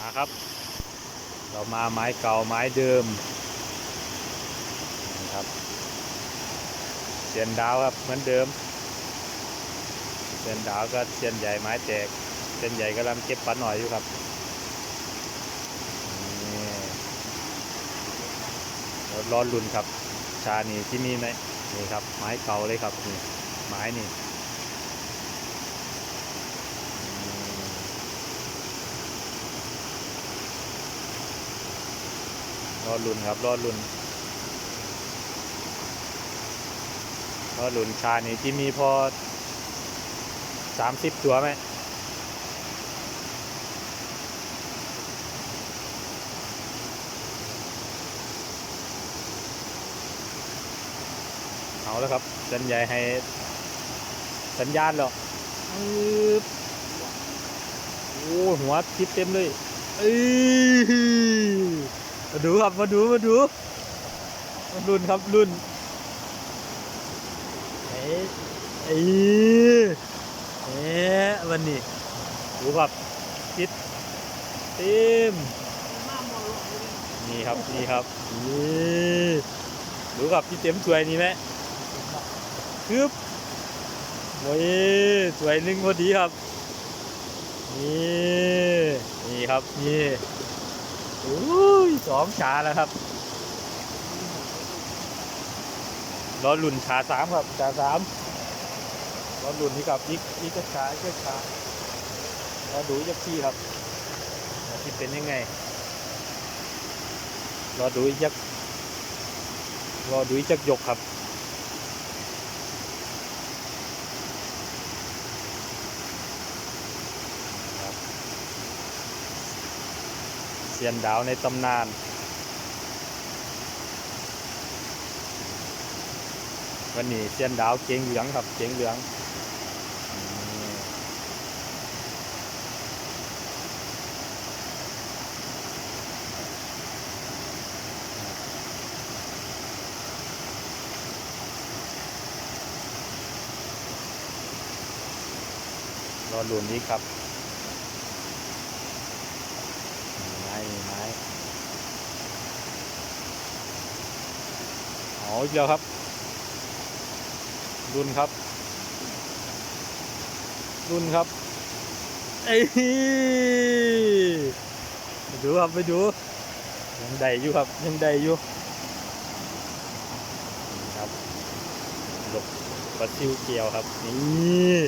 มาครับ เรามาไม้เก่าไม้เดิมนี่ครับเสียนดาวครับเหมือนเดิมเสียนดาวก็เสียนใหญ่ไม้แตกเสียนใหญ่กำลังเก็บปันหน่อยอยู่ครับนี่เดี๋ยวรอลุ่นครับ ชานี่ที่นี่ไหมนี่ครับ ไม้เก่าเลยครับนี่ไม้นี่ รอลุ่นครับรอลุ่นรอลุ่นชานี่ที่มีพอสามสิบตัวไหมเอาแล้วครับสัญญาให้ สัญญาณแล้วอึ๊บโอ้หัวทิพเต็มเลยเอ้ย มาดูครับ มาดูมาดูรุ่นครับรุ่นเอ้ยเอ้ยเอ๊ะวันนี้ดูครับทิศเต็มนี่ครับนี่ครับนี่ดูครับที่เต็มสวยนี่ไหมคึบโอ้ยสวยหนึ่งพอดีครับ นี่ นี่ครับ นี่ อุ้ยสองชาแล้วครับรอลุ่นชาสามครับชาสามรอลุ่นนี่ครับอีกอีกก็ชาอีกก็ชารอดูยักษ์ที่ครับที่เป็นยังไงรอดูยักษ์รอดูยักษ์ยกครับ ซียนดาวในตำนาน วันนี้เซียนดาวเกงเหลืองครับเกงเหลืองรอลุ่นนี้ครับ ไม้นี่ไม้ อาอีกแล้วครับรุ่นครับรุ่นครับเอ้ยไปดูครับไปดูยังได้อยู่ครับยังได้อยู่ครับหลบปลาซิวเกียวครับนี่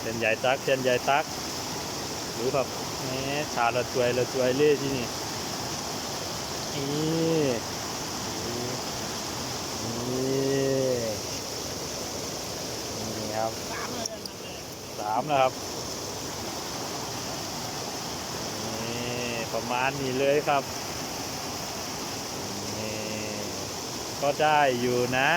เส้นใหญ่ตักเส้นใหญ่ตักดูครับแหมชาละจวยละจวยเล่ที่นี่นี่นี่ครับสามนะครับ นี่ประมาณนี้เลยครับ นี่ก็ได้อยู่นะ